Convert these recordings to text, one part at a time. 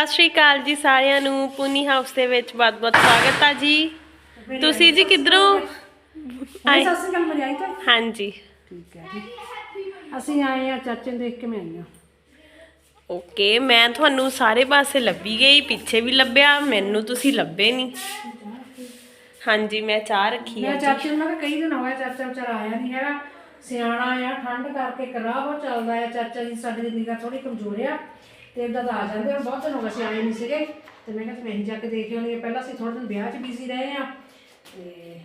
ਸਤਿ ਸ਼੍ਰੀ ਅਕਾਲ ਜੀ ਸਾਰਿਆਂ ਨੂੰ ਪੁਨੀ ਹਾਊਸ ਦੇ ਵਿੱਚ ਬਹੁਤ-ਬਹੁਤ ਸਵਾਗਤ ਆ ਜੀ। ਤੁਸੀਂ ਜੀ ਕਿੱਧਰੋਂ? ਆਏ। ਸਤਿ ਸ਼੍ਰੀ ਅਕਾਲ ਮਰਿਆਈ ਤਾਂ। ਹਾਂਜੀ। ਠੀਕ ਹੈ ਜੀ। ਅਸੀਂ ਆਏ ਆ ਚਾਚੇ ਨੂੰ ਦੇਖ ਕੇ ਮੈਂ ਆਈ ਆ ਓਕੇ ਮੈਂ ਤੁਹਾਨੂੰ ਸਾਰੇ ਪਾਸੇ ਲੱਭੀ ਗਈ ਪਿੱਛੇ ਵੀ ਲੱਭਿਆ ਮੈਨੂੰ ਤੁਸੀਂ ਲੱਭੇ ਨਹੀਂ। ਹਾਂਜੀ ਮੈਂ ਚਾਹ ਰੱਖੀ ਆ ਮੈਂ ਚਾਚੇ ਨੂੰ ਕਿਹਾ ਕਈ ਦਿਨ ਹੋ ਗਏ ਚਾਚਾ ਵਿਚਾਰਾ ਆਇਆ ਨਹੀਂ ਹੈਗਾ। ਸਿਆਣਾ ਆ ਠੰਡ ਕਰਕੇ ਕਰਾਹ ਬਹੁਤ ਚੱਲਦਾ ਆ ਚਾਚਾ ਜੀ ਸਾਡੀ ਦੀ ਨਿਗਾਹ ਥੋੜੀ ਕਮਜ਼ੋਰ ਆ। ਤੇ ਇਦਾਂ ਤਾਂ ਆ ਜਾਂਦੇ ਹੁਣ ਬਹੁਤ ਦਿਨ ਹੋ ਗਏ ਸੀ ਆਏ ਨਹੀਂ ਸੀਗੇ। ਤੇ ਮੈਂ ਕਿਹਾ ਤੇ ਮੈਂ ਹੀ ਜਾ ਕੇ ਦੇਖ ਆਉਂਦੀ ਆ, ਪਹਿਲਾਂ ਅਸੀਂ ਥੋੜੇ ਦਿਨ ਵਿਆਹ 'ਚ ਬਿਜ਼ੀ ਰਹੇ ਆ। ਤੇ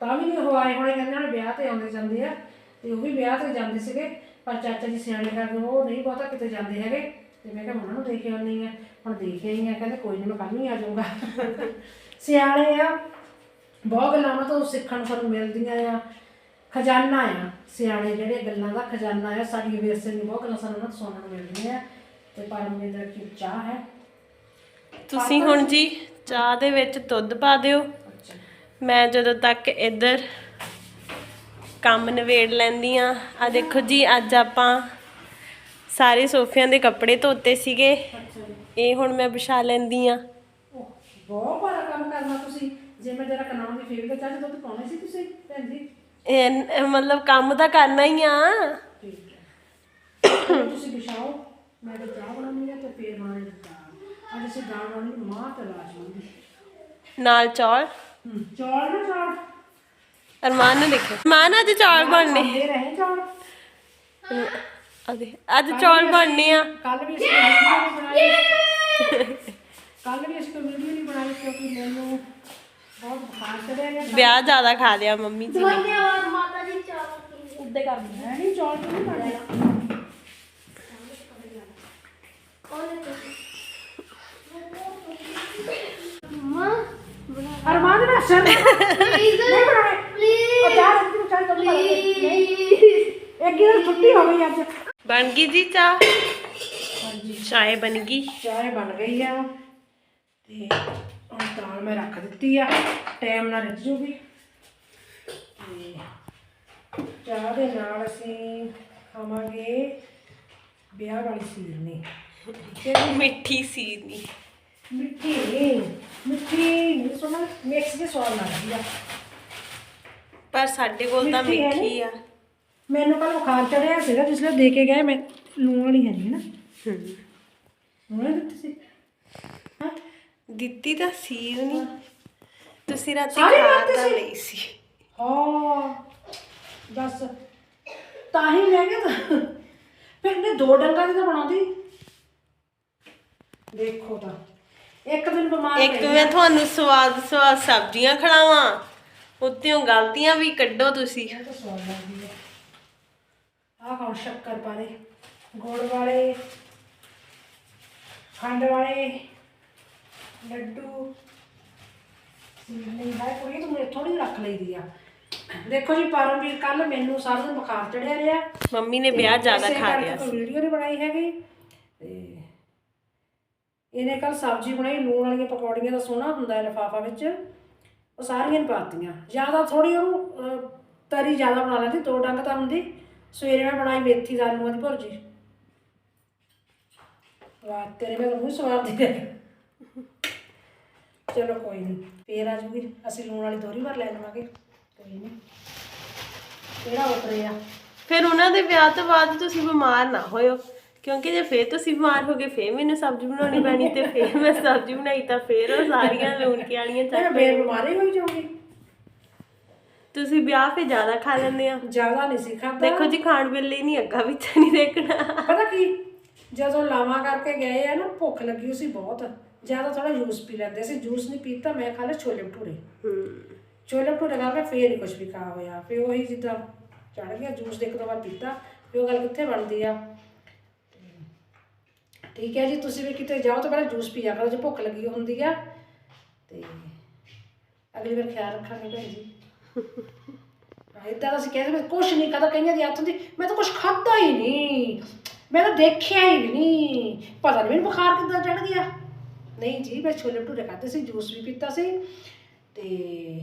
ਤਾਂ ਵੀ ਨਹੀਂ ਉਹ ਆਏ ਹੋਣੇ, ਕਹਿੰਦੇ ਨੇ ਵਿਆਹ ਤੇ ਆਉਂਦੇ ਜਾਂਦੇ ਆ। ਤੇ ਉਹ ਵੀ ਵਿਆਹ ਤੇ ਜਾਂਦੇ ਸੀਗੇ, ਪਰ ਚਾਚਾ ਜੀ ਸਿਆਣੇ ਕਰਕੇ ਉਹ ਨਹੀਂ ਬਹੁਤਾ ਕਿਤੇ ਜਾਂਦੇ ਹੈਗੇ। ਤੇ ਮੈਂ ਕਿਹਾ ਉਹਨਾਂ ਨੂੰ ਦੇਖ ਆਉਂਦੀ ਆ, ਹੁਣ ਦੇਖ ਆਈ ਆ, ਕਹਿੰਦੇ ਕੋਈ ਨਹੀਂ ਮੈਂ ਕੱਲ ਨੂੰ ਹੀ ਆ ਜਾਊਂਗਾ। ਸਿਆਣੇ ਆ, ਬਹੁਤ ਗੱਲਾਂ ਉਹਨਾਂ ਤੋਂ ਸਿੱਖਣ ਨੂੰ ਸਾਨੂੰ ਮਿਲਦੀਆਂ ਆ। ਖਜ਼ਾਨਾ ਆ, ਸਿਆਣੇ ਜਿਹੜੇ ਗੱਲਾਂ ਦਾ ਖਜ਼ਾਨਾ ਆ, ਸਾਡੀ ਵਿਰਸੇ ਨੂੰ ਬਹੁਤ ਗੱਲਾਂ ਸਾਨੂੰ ਉਹਨਾਂ ਤੋਂ ਸੁਣਨ ਨੂੰ ਮਿਲਦੀਆਂ ਆ। ਤੇ ਪਰਮੇਂਦਰ ਦੀ ਚਾਹ ਹੈ? ਤੁਸੀਂ ਹੁਣ ਜੀ ਚਾਹ ਦੇ ਵਿੱਚ ਦੁੱਧ ਪਾ ਦਿਓ। ਮੈਂ ਜਦੋਂ ਤੱਕ ਇੱਧਰ ਕੰਮ ਨਵੇੜ ਲੈਂਦੀ ਆ ਆ ਦੇਖੋ ਜੀ ਅੱਜ ਆਪਾਂ ਸਾਰੇ ਸੋਫਿਆਂ ਦੇ ਕੱਪੜੇ ਧੋਤੇ ਸੀਗੇ। ਇਹ ਹੁਣ ਮੈਂ ਵਿਛਾ ਲੈਂਦੀ ਆ ਬਹੁਤ ਬੜਾ ਕੰਮ ਕਰਨਾ ਤੁਸੀਂ। ਜੇ ਮੈਂ ਜਰਾ ਕਨਾਉਂ ਦੀ ਫੇਵਰ ਚਾਹ ਦੁੱਧ ਪਾਉਣੇ ਸੀ ਤੁਸੀਂ ਭੈਣ ਜੀ? ਇਹ ਮਤਲਬ ਕੰਮ ਤਾਂ ਕਰਨਾ ਹੀ ਆ। ਠੀਕ ਹੈ। ਹੁਣ ਤੁਸੀਂ ਵਿਛਾਓ। ਮੈਂ ਤਾਂ ਚਾਹ ਬਣਾਉਣੀ ਹੈ ਤੇ ਫੇਰ ਬਣਾਉਣੀ ਹੈ ਦਾਲ ਅੱਜ ਅਸੀਂ ਦਾਲ ਬਣਾਉਣੀ ਮਾਂ ਤੇ ਰਾਜਮਾਂਹ ਦੀ ਨਾਲ ਚੌਲ? ਹੂੰ ਚੌਲ ਨਾ ਚੌਲ ਅਰਮਾਨ ਨੂੰ ਦੇਖੋ। ਅਰਮਾਨ ਅੱਜ ਚੌਲ ਬਣਨੇ। ਖਾਂਦੇ ਰਹੇ ਚੌਲ। ਅਦੇ ਅੱਜ ਚੌਲ ਬਣਨੇ ਆ। ਕੱਲ ਵੀ ਅਸੀਂ ਵੀਡੀਓ ਨਹੀਂ ਬਣਾਈ। ਕੱਲ ਵੀ ਅਸੀਂ ਵੀਡੀਓ ਨਹੀਂ ਬਣਾਈ ਕਿਉਂਕਿ ਮੈਨੂੰ ਬਹੁਤ ਬੁਖਾਰ ਚੜਿਆ ਗਿਆ ਵਿਆਹ ਜ਼ਿਆਦਾ ਖਾ ਲਿਆ ਮੰਮੀ ਜੀ ਨੇ। ਧੰਨਵਾਦ ਮਾਤਾ ਜੀ ਚਾਹ ਉੱਦੇ ਕਰ ਮੈਂ ਨਹੀਂ ਚੌਲ ਨਹੀਂ ਬਣਾਇਆ ਕੌਣ ਹੈ ਤੁਸੀਂ ਮੰਮਾ ਬਣਾ ਅਰਮਾਨ ਦਾ ਸਰ ਪਲੀਜ਼ ਨਹੀਂ ਬਣਾਏ ਪਲੀਜ਼ ਉਹ ਚਾਹ ਰੱਖ ਚਾਹ ਤੋਂ ਨਹੀਂ ਪਲੀਜ਼ ਇੱਕ ਦਿਨ ਛੁੱਟੀ ਹੋ ਗਈ ਅੱਜ। ਬਣ ਗਈ ਜੀ ਚਾਹ? ਹਾਂਜੀ। ਚਾय ਬਣ ਗਈ। ਚਾਹ ਬਣ ਗਈ ਆ। ਤੇ ਹੁਣ ਦਾਲ ਮੈਂ ਰੱਖ ਦਿੱਤੀ ਆ। ਟਾਈਮ ਨਾਲ ਰਿੱਝ ਜੂਗੀ। ਤੇ ਚਾਹ ਦੇ ਨਾਲ ਅਸੀਂ ਖਾਵਾਂਗੇ ਵਿਆਹ ਵਾਲੀ ਸੀਰਨੀ। ਮਿੱਠੀ ਸੀ ਨਹੀਂ ਮਿੱਠੀ ਮਿੱਠੀ ਨਹੀਂ ਸੁਣਾ ਮਿਕਸ ਦੇ ਸਵਾਦ ਲੱਗਦੀ ਆ। ਪਰ ਸਾਡੇ ਕੋਲ ਤਾਂ ਮਿੱਠੀ ਹੈ? ਮਿੱਠੀ ਆ। ਮੈਨੂੰ ਕੱਲ ਬੁਖਾਰ ਚੜਿਆ ਸੀਗਾ ਜਿਸ ਲਈ ਦੇ ਕੇ ਗਏ ਮੈਂ ਲੂਣ ਵਾਲੀ ਹੈ। ਨਹੀਂ ਨਾ ਦਿੱਤੀ ਸੀ। ਹਾਂ? ਦਿੱਤੀ ਤਾਂ ਸੀ ਨਹੀਂ ਤੁਸੀਂ ਰਾਤੀ ਸਾਰੀ ਖਾ ਰਾਤ ਤਾਂ ਸੀ? ਲਈ ਸੀ। ਹਾਂ ਦੱਸ। ਤਾਂ ਹੀ ਲੈ ਗਿਆ ਤਾਂ। ਫਿਰ ਮੈਂ ਦੋ ਡੰਗਾਂ ਦੀ ਤਾਂ ਬਣਾਉਂਦੀ। ਦੇਖੋ ਤਾਂ। ਇੱਕ ਦਿਨ ਬਿਮਾਰ ਇੱਕ ਪਈ ਮੈਂ ਤੁਹਾਨੂੰ ਸਵਾਦ ਸਵਾਦ ਸਬਜ਼ੀਆਂ ਖਿਲਾਵਾਂ। ਉੱਤੇੋਂ ਗਲਤੀਆਂ ਵੀ ਕੱਢੋ ਤੁਸੀਂ। ਇਹ ਤਾਂ ਸਵਾਦ ਲੱਗਦੀ ਹੈ ਆਹ ਕੌਣ ਸ਼ੱਕਰ ਪਾਰੇ ਗੁੜ ਵਾਲੇ ਖੰਡ ਵਾਲੇ ਲੱਡੂ। ਨਹੀਂ ਕੁੜੀ ਤੂੰ ਮੇਰੇ ਥੋੜੀ ਰੱਖ ਲਈਦੀ ਆ। ਦੇਖੋ ਜੀ ਪਰਮਵੀਰ ਕੱਲ ਮੈਨੂੰ ਸਾਰਾ ਦਿਨ ਬੁਖਾਰ ਚੜਿਆ ਰਿਹਾ। ਮੰਮੀ ਨੇ ਵਿਆਹ ਜ਼ਿਆਦਾ ਖਾ ਲਿਆ ਸੀ। ਵੀਡੀਓ ਨਹੀਂ ਬਣਾਈ ਹੈਗੀ। ਤੇ ਇਹਨੇ ਕੱਲ ਸਬਜ਼ੀ ਬਣਾਈ, ਲੂਣ ਵਾਲੀਆਂ ਪਕੌੜੀਆਂ ਦਾ ਸੋਹਣਾ ਹੁੰਦਾ ਹੈ ਲਿਫਾਫਾ ਵਿੱਚ। ਉਹ ਸਾਰੀਆਂ ਪਾਤੀਆਂ। ਜ਼ਿਆਦਾ ਥੋੜੀ ਉਹ ਤਰੀ ਜ਼ਿਆਦਾ ਬਣਾ ਲੈਂਦੀ, ਦੋ ਡੰਗ ਤਾਂ ਹੁੰਦੀ। ਸਵੇਰੇ ਮੈਂ ਬਣਾਈ ਮੇਥੀ ਦਾ ਆਲੂਆਂ ਦੀ ਭੁਰਜੀ। ਵਾਹ, ਤੇਰੇ ਮੈਂ ਮੂੰਹ ਸਵਾਰ ਦੀ ਚਲੋ ਕੋਈ ਨਹੀਂ ਫੇਰ ਆ ਜੂਗੀ। ਅਸੀਂ ਲੂਣ ਵਾਲੀ ਦੋਰੀ ਵਾਰ ਲੈ ਲਵਾਂਗੇ। ਕੋਈ ਨਹੀਂ ਕਿਹੜਾ ਉਤਰੇ ਆ ਫਿਰ ਉਹਨਾਂ ਦੇ ਵਿਆਹ ਤੋਂ ਬਾਅਦ ਤੁਸੀਂ ਬਿਮਾਰ ਨਾ ਹੋਇਓ। ਕਿਉਂਕਿ ਜੇ ਫੇਰ ਤੁਸੀਂ ਬਿਮਾਰ ਹੋ ਗਏ ਫੇਰ ਮੈਨੂੰ ਸਬਜ਼ੀ ਬਣਾਉਣੀ ਪੈਣੀ ਤੇ ਫੇਰ ਮੈਂ ਸਬਜ਼ੀ ਬਣਾਈ ਤਾਂ ਫੇਰ ਉਹ ਸਾਰੀਆਂ ਲੂਣ ਕੇ ਵਾਲੀਆਂ ਮੈਂ ਚੱਕ ਬੇਰ ਬਿਮਾਰੀ ਹੋਈ ਜਾਊਗੀ। ਤੁਸੀਂ ਵਿਆਹ ਫੇ ਜ਼ਿਆਦਾ ਖਾ ਲੈਂਦੇ ਆ ਜ਼ਿਆਦਾ ਨਹੀਂ ਸੀ ਖਾਂਦਾ ਦੇਖੋ ਜੀ ਖਾਣ ਵੇਲੇ ਨਹੀਂ ਅੱਗਾ ਵਿੱਚ ਨਹੀਂ ਦੇਖਣਾ। ਪਤਾ ਕੀ ਜਦੋਂ ਲਾਵਾਂ ਕਰਕੇ ਗਏ ਆ ਨਾ ਭੁੱਖ ਲੱਗੀ ਸੀ ਬਹੁਤ। ਜ਼ਿਆਦਾ ਥੋੜਾ ਜੂਸ ਪੀ ਲੈਂਦੇ ਸੀ ਜੂਸ ਨਹੀਂ ਪੀਤਾ ਮੈਂ ਖਾ ਲਿਆ ਛੋਲੇ ਭਟੂਰੇ। ਛੋਲੇ ਭਟੂਰੇ ਖਾ ਕੇ ਫੇਰ ਨਹੀਂ ਕੁਝ ਵੀ ਖਾ ਹੋਇਆ। ਫੇਰ ਉਹੀ ਜਿੱਦਾਂ ਚੜ ਗਿਆ ਜੂਸ ਦੇ ਇੱਕ ਦੋ ਵਾਰ ਪੀਤਾ। ਫੇਰ ਉਹ ਗੱਲ ਕਿੱਥੇ ਬਣਦੀ ਆ? ਠੀਕ ਹੈ ਜੀ, ਤੁਸੀਂ ਵੀ ਕਿਤੇ ਜਾਓ ਤਾਂ ਪਹਿਲਾਂ ਜੂਸ ਪੀਆ ਕਰੋ, ਜੇ ਭੁੱਖ ਲੱਗੀ ਹੁੰਦੀ ਆ। ਤੇ ਅਗਲੀ ਵਾਰ ਖਿਆਲ ਰੱਖਾਂਗੇ ਭੈਣ ਜੀ। ਇਦਾਂ ਦਾ ਅਸੀਂ ਕਹਿੰਦੇ ਮੈਂ ਕੁਛ ਨਹੀਂ, ਕਦਾ ਕਈਆਂ ਦੀ ਆਦਤ ਹੁੰਦੀ, ਮੈਂ ਤਾਂ ਕੁਛ ਖਾਦਾ ਹੀ ਨਹੀਂ। ਮੈਂ ਤਾਂ ਦੇਖਿਆ ਹੀ ਨਹੀਂ। ਪਤਾ ਨਹੀਂ ਮੈਨੂੰ ਬੁਖਾਰ ਕਿੱਦਾਂ ਚੜ ਗਿਆ। ਨਹੀਂ ਜੀ, ਮੈਂ ਛੋਲੇ ਭਟੂਰੇ ਖਾਦੇ ਸੀ, ਜੂਸ ਵੀ ਪੀਤਾ ਸੀ। ਤੇ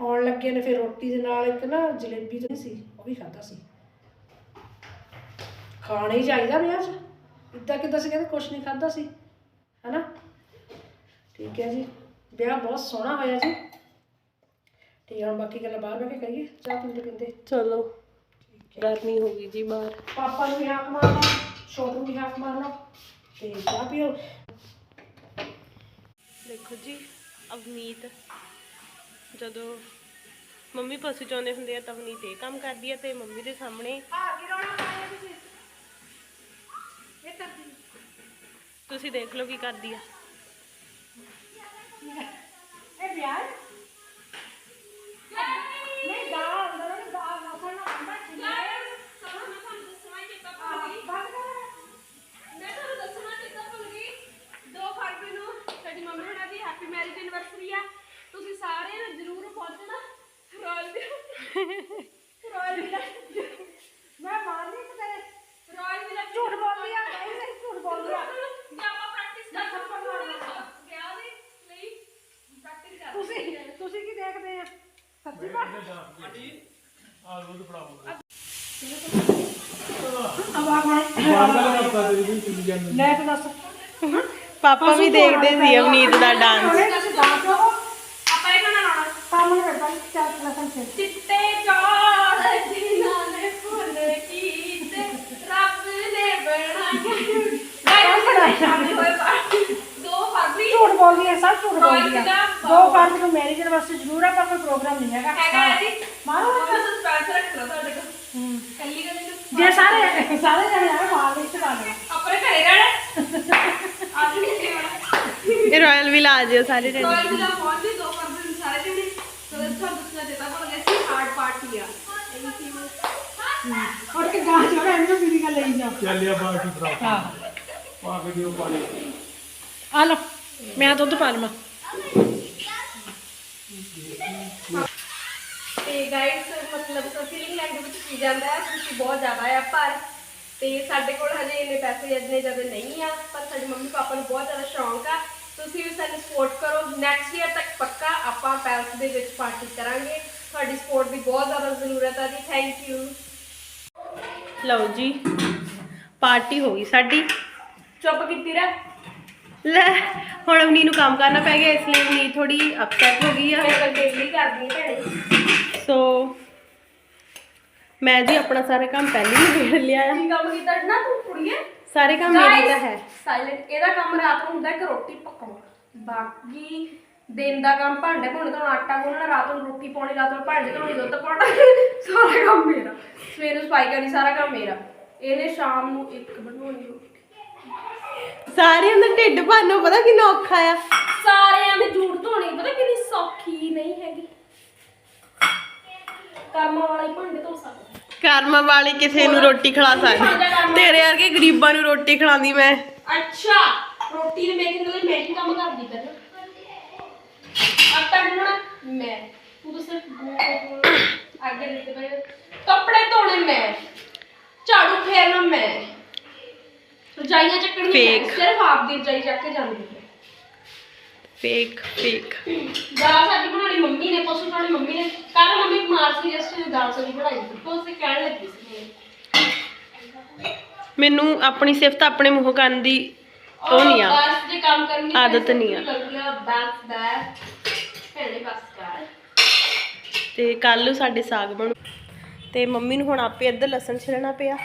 ਆਉਣ ਲੱਗੇ ਨੇ ਫਿਰ ਰੋਟੀ ਦੇ ਨਾਲ ਇੱਕ ਨਾ ਜਲੇਬੀ ਤਾਂ ਸੀ, ਉਹ ਵੀ ਖਾਦਾ ਸੀ। ਖਾਣਾ ਹੀ ਚਾਹੀਦਾ ਵਿਆਹ 'ਚ। ਇੱਦਾਂ ਕਿੱਦਾਂ ਸੀ? ਕਹਿੰਦੇ ਕੁਛ ਨਹੀਂ ਖਾਦਾ ਸੀ। ਹਨਾ? ਠੀਕ ਹੈ ਜੀ। ਵਿਆਹ ਬਹੁਤ ਸੋਹਣਾ ਹੋਇਆ ਜੀ। ਠੀਕ ਹੈ ਹੁਣ ਬਾਕੀ ਗੱਲਾਂ ਬਾਹਰ ਬਹਿ ਕੇ ਕਰੀਏ। ਚਾਹ ਪੀਂਦੇ ਪੀਂਦੇ। ਚਲੋ। ਗਰਮੀ ਹੋ ਗਈ ਜੀ ਬਾਹਰ। ਪਾਪਾ ਨੂੰ ਵੀ ਹਾਕ ਮਾਰਨਾ। ਛੋਟੂ ਨੂੰ ਵੀ ਹਾਕ ਮਾਰਨਾ। ਤੇ ਚਾਹ ਪੀਓ। ਦੇਖੋ ਜੀ ਅਵਨੀਤ ਜਦੋਂ ਮੰਮੀ ਪਸ਼ੂ ਚਾਉਂਦੇ ਹੁੰਦੇ ਆ ਤਾਂ ਅਵਨੀਤ ਇਹ ਕੰਮ ਕਰਦੀ ਆ ਤੇ ਮੰਮੀ ਦੇ ਸਾਹਮਣੇ ਆ ਕੀ ਰੋਣਾ ਪਾਇਆ ਤੁਸੀਂ। ਇਹ ਕਰਦੀ ਤੁਸੀਂ ਦੇਖ ਲਓ ਕੀ ਕਰਦੀ ਆ। ਇਹ ਵਿਆਹ ਹੈ? ਨਹੀਂ ਦਾਲ ਅੰਦਰ ਨਹੀਂ ਦਾਲ ਨਾ ਖਾਣਾ ਅੰਦਰ ਚੀਜ਼ ਹੈ। ਬੰਦ ਕਰ। ਮੈਂ ਤੁਹਾਨੂੰ ਦੱਸਣਾ ਕਿੱਦਾਂ ਭੁੱਲ ਗਈ। 2 ਫਰਵਰੀ ਨੂੰ ਸਾਡੀ ਮੰਮੀ ਹੁਣਾਂ ਦੀ ਹੈਪੀ ਮੈਰਿਜ ਐਨਵਰਸਰੀ ਆ। ਤੁਸੀਂ ਸਾਰੇ ਨੇ ਜ਼ਰੂਰ ਪਹੁੰਚਣਾ ਰਾਇਲ ਵੀ ਰਾਇਲ ਵੀ ਮੈਂ ਮਾਰ ਨਹੀਂ ਤੇਰੇ ਰਾਇਲ ਵੀ ਝੂਠ ਬੋਲਦੀ ਆ ਨਹੀਂ ਨਹੀਂ ਝੂਠ ਬੋਲਦੀ ਆ। ਜੇ ਆਪਾਂ ਪ੍ਰੈਕਟਿਸ ਨਾ ਥੱਪੜ ਮਾਰਨਾ। ਵਿਆਹ ਦੇ ਲਈ ਪ੍ਰੈਕਟਿਸ ਕਰ ਤੁਸੀਂ ਤੁਸੀਂ ਕੀ ਦੇਖਦੇ ਆ? ਸੱਚੀ ਬਾਤ ਆਵਾਜ਼ ਲੈ ਕੇ ਦੱਸ। ਪਾਪਾ ਵੀ ਦੇਖਦੇ ਸੀ ਅਵਨੀਤ ਦਾ ਡਾਂਸ ਆਪਾਂ ਇਹ ਗਾਣਾ ਲਾਉਣਾ? ਕੰਮ ਨਹੀਂ ਕਰਦਾ ਚਾਰ ਲਸਣ ਸੇ ਚਿੱਟੇ ਚਾਰ ਜਿਨ੍ਹਾਂ ਨੇ ਫੁੱਲ ਕੀਤੇ ਰੱਬ ਨੇ ਬਣਾਏ ਗਾਇਸ ਹੋਏ ਪਾਰਟੀ 2 ਫਰਵਰੀ ਝੂਠ ਬੋਲਦੀ ਰੋਹਿਤ ਆ। ਦਾ? ਦੋ ਫਰਵਰੀ ਨੂੰ ਮੈਰਿਜ ਐਨਵਰਸਰੀ ਜ਼ਰੂਰ ਆ ਪਰ ਕੋਈ ਪ੍ਰੋਗਰਾਮ ਨਹੀਂ ਹੈਗਾ। ਹੈਗਾ ਜੀ। ਮਾਰੋ ਮੈਂ ਸਸਪੈਂਸ ਰੱਖ ਲਾ ਤੁਹਾਡੇ ਕੋਲ। ਹੂੰ। ਕੱਲੀ ਗੱਲ ਨੂੰ ਜੇ ਸਾਰੇ ਸਾਰੇ ਜਣੇ ਆਏ ਮਾਰ ਵਿੱਚ ਪਾ ਦੇਣਾ ਆਪਣੇ ਘਰੇ ਰਹਿਣਾ ਅੱਜ ਨਹੀਂ ਇਹ ਰਾਇਲ ਵੀ ਲਾ ਜਿਓ ਸਾਰੇ ਜਣੇ। ਕੋਈ ਵੀ ਦਾ ਪਹੁੰਚੇ ਦੋ ਫਰਵਰੀ ਨੂੰ ਸਾਰੇ ਜਣੇ। ਸੋ ਤੁਹਾਨੂੰ ਦੱਸਣਾ ਚਾਹਤਾ ਭੁੱਲ ਗਿਆ ਸੀ ਹਾਰਡ ਪਾਰਟੀ ਆ। ਇਹ ਔਰ ਕਿ ਗਾਂ ਜੋ ਹੈ ਇਹਨੂੰ ਵੀ ਗੱਲ ਲਈ ਜਾ ਚੱਲਿਆ ਬਾਕੀ ਫਰਾ ਹਾਂ। ਪਾ ਕੇ ਦਿਓ ਪਾਣੀ ਆ ਲਓ ਮੈਂ ਦੁੱਧ ਪਾ ਲਵਾਂ। ਤੇ ਗਾਈਸ ਮਤਲਬ ਫੀਲਿੰਗ ਲੈਂਗੁਏਜ ਵਿੱਚ ਕੀ ਜਾਂਦਾ ਹੈ? ਖੁਸ਼ੀ ਬਹੁਤ ਜ਼ਿਆਦਾ ਆ ਪਰ ਤੇ ਸਾਡੇ ਕੋਲ ਹਜੇ ਇੰਨੇ ਪੈਸੇ ਇੰਨੇ ਜ਼ਿਆਦਾ ਨਹੀਂ ਆ ਪਰ ਸਾਡੇ ਮੰਮੀ ਪਾਪਾ ਨੂੰ ਬਹੁਤ ਜ਼ਿਆਦਾ ਸ਼ੌਂਕ ਆ। ਤੁਸੀਂ ਵੀ ਸਾਨੂੰ ਸਪੋਰਟ ਕਰੋ। ਨੈਕਸਟ ਈਅਰ ਤੱਕ ਪੱਕਾ ਆਪਾਂ ਪੈਲਸ ਦੇ ਵਿੱਚ ਪਾਰਟੀ ਕਰਾਂਗੇ। ਤੁਹਾਡੀ ਸਪੋਰਟ ਦੀ ਬਹੁਤ ਜ਼ਿਆਦਾ ਜ਼ਰੂਰਤ ਆ ਜੀ। ਥੈਂਕ ਯੂ ਲਓ ਜੀ ਪਾਰਟੀ ਹੋ ਗਈ ਸਾਡੀ। ਚੁੱਪ ਕੀਤੀ ਰਹਿ। ਲੈ ਹੁਣ ਅਵਨੀ ਨੂੰ ਕੰਮ ਕਰਨਾ ਪੈ ਗਿਆ ਇਸ ਲਈ ਅਵਨੀ ਥੋੜੀ ਅਪਸੈਟ ਹੋ ਗਈ ਆ। ਮੇਰੇ ਕੋਲ ਡੇਲੀ ਕਰਦੀ ਭੈਣੇ। ਸੋ ਮੈਂ ਜੀ ਆਪਣਾ ਸਾਰਾ ਕੰਮ ਪਹਿਲੇ ਹੀ ਨਿਬੇੜ ਲਿਆ ਆ। ਕੀ ਕੰਮ ਕੀਤਾ ਨਾ ਤੂੰ ਕੁੜੀਏ? ਸਾਰੇ ਕੰਮ ਮੇਰੇ ਤਾਂ ਹੈ। ਸਾਇਲੈਂਟ ਇਹਦਾ ਕੰਮ ਰਾਤ ਨੂੰ ਹੁੰਦਾ ਕਿ ਰੋਟੀ ਪਕਾਉਣਾ। ਬਾਕੀ ਦਿਨ ਦਾ ਕੰਮ ਭਾਂਡੇ ਭੁੰਨ ਧੋਣਾ ਆਟਾ ਗੁੰਨਣਾ ਰਾਤ ਨੂੰ ਰੋਟੀ ਪਾਉਣੀ ਰਾਤ ਨੂੰ ਭਾਂਡੇ ਧੋਣੇ ਦੁੱਧ ਪਾਉਣਾ ਸਾਰਾ ਕੰਮ ਮੇਰਾ। ਸਵੇਰ ਨੂੰ ਸਫ਼ਾਈ ਕਰਨੀ ਸਾਰਾ ਕੰਮ ਮੇਰਾ। ਇਹਨੇ ਸ਼ਾਮ ਨੂੰ ਇੱਕ ਬਣਾਉਣੀ ਰੋਟੀ। ਸਾਰਿਆਂ ਦਾ ਢਿੱਡ ਭਰਨੋਂ ਪਤਾ ਕਿੰਨਾ ਔਖਾ ਆ। ਸਾਰਿਆਂ ਦੇ ਜੂੜ ਧੋਣੇ ਪਤਾ ਕਿੰਨੀ ਸੌਖੀ ਨਹੀਂ ਹੈਗੀ। ਕਰਮਾਂ ਵਾਲਾ ਭਾਂਡੇ ਧੋ ਸਕਦਾ। ਕਰਮ ਵਾਲੀ ਕਿਸੇ ਨੂੰ ਰੋਟੀ ਖਿਲਾ ਸਕਦੀ। ਤੇਰੇ ਵਰਗੇ ਗਰੀਬਾਂ ਨੂੰ ਰੋਟੀ ਖਿਲਾਉਂਦੀ ਮੈਂ। ਅੱਛਾ ਰੋਟੀ ਦੇ ਮੇਕਿੰਗ ਲਈ ਮੈਂ ਹੀ ਕੰਮ ਕਰਦੀ ਪਹਿਲਾਂ? ਆਟਾ ਗੁੰਨਣਾ? ਮੈਂ। ਤੂੰ ਤਾਂ ਸਿਰਫ ਅੱਗੇ ਦਿੱਤੇ ਪਏ ਕੱਪੜੇ ਧੋਣੇ ਮੈਂ। ਝਾੜੂ ਫੇਰਨਾ ਮੈਂ। ਰਜਾਈਆਂ ਮੈਂ Fake. ਸਿਰਫ ਆਪ ਦੀ ਰਜਾਈ ਚੱਕ ਕੇ ਜਾਂਦੀ ਹੈ। ਫੇਕ ਫੇਕ ਦਾਲ ਸਾਡੀ ਬਣਾਉਣੀ ਮੰਮੀ ਨੇ ਪਸ਼ੂ ਬਣਾਉਣੀ ਮੰਮੀ ਨੇ। ਕੱਲ ਮੰਮੀ ਬਿਮਾਰ ਸੀ ਜਿਸ ਨੇ ਦਾਲ ਸਬਜ਼ੀ ਬਣਾਈ ਸੀ। ਤਾਂ ਉਸੇ ਕਹਿਣ ਲੱਗੀ ਸੀ ਮੈਨੂੰ ਆਪਣੀ ਸਿਫਤ ਆਪਣੇ ਮੂੰਹੋਂ ਕਰਨ ਦੀ ਉਹ ਨਹੀਂ ਆ। ਬਸ ਜੇ ਕੰਮ ਕਰਨੀ ਆਦਤ ਨਹੀਂ ਆ। ਲੱਗਿਆ ਬਸ ਬਸ ਭੈਣੇ ਬਸ ਕਰ। ਤੇ ਕੱਲ ਨੂੰ ਸਾਡੇ ਸਾਗ ਬਣੂ। ਤੇ ਮੰਮੀ ਨੂੰ ਹੁਣ ਆਪੇ ਇੱਧਰ ਲਸਣ ਛਿਲਣਾ ਪਿਆ।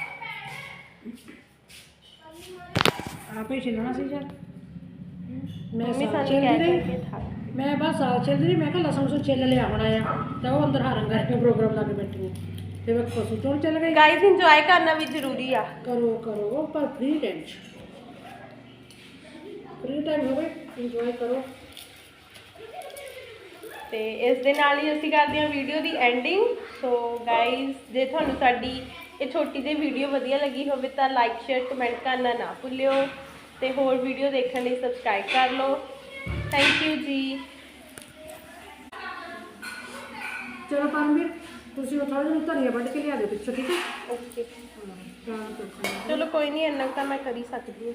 ਆਪੇ ਛਿਲਣਾ ਸੀ ਯਾਰ। ਮੈਂ ਮੰਮੀ ਸਾਗ ਸਾਨੂੰ ਛਿਲਦੀ ਕਹਿ ਰਹੀ। ਕੇ ਥੱਕ ਮੈਂ ਬਸ ਸਾਗ ਛਿਲਦੀ ਰਹੀ ਮੈਂ ਕਿਹਾ ਲਸਣ ਲਸਣ ਛਿੱਲ ਲਿਆ ਹੋਣਾ ਆ ਤਾਂ ਉਹ ਅੰਦਰ ਹਾਰਨ ਕਰਕੇ ਪ੍ਰੋਗਰਾਮ ਲਾ ਕੇ ਬੈਠੀ ਹੈ ਤੇ ਮੈਂ ਪਸ਼ੂ ਚੋਣ ਚੱਲ ਗਈ। ਗਾਈਸ ਇੰਜੋਏ ਕਰਨਾ ਵੀ ਜ਼ਰੂਰੀ ਆ। ਕਰੋ ਕਰੋ ਪਰ ਫ੍ਰੀ ਟਾਈਮ ਫ੍ਰੀ ਟਾਈਮ ਹੋਵੇ ਇੰਜੋਏ ਕਰੋ। ਤੇ ਇਸ ਦੇ ਨਾਲ ਹੀ ਅਸੀਂ ਕਰਦੇ ਹਾਂ ਵੀਡੀਓ ਦੀ ਐਂਡਿੰਗ ਸੋ ਗਾਈਸ ਜੇ ਤੁਹਾਨੂੰ ਸਾਡੀ ਇਹ ਛੋਟੀ ਜਿਹੀ ਵੀਡੀਓ ਵਧੀਆ ਲੱਗੀ ਹੋਵੇ ਤਾਂ ਲਾਈਕ ਸ਼ੇਅਰ ਕਮੈਂਟ ਕਰਨਾ ਨਾ ਭੁੱਲਿਓ ਤੇ ਹੋਰ ਵੀਡੀਓ ਦੇਖਣ ਲਈ ਸਬਸਕ੍ਰਾਈਬ ਕਰ ਲਓ। ਥੈਂਕ ਯੂ ਜੀ। ਚਲੋ ਪਰਮਵੀਰ ਤੁਸੀਂ ਉਹ ਥੋੜਾ ਜਿਹਾ ਧਨੀਆ ਵੱਢ ਕੇ ਲਿਆ ਦਿਓ ਪਿੱਛੋਂ ਠੀਕ ਹੈ? ਓਕੇ ਚਲੋ ਕੋਈ ਨਹੀਂ ਇੰਨਾ ਕੁ ਤਾਂ ਮੈਂ ਕਰ ਹੀ ਸਕਦੀ ਹਾਂ।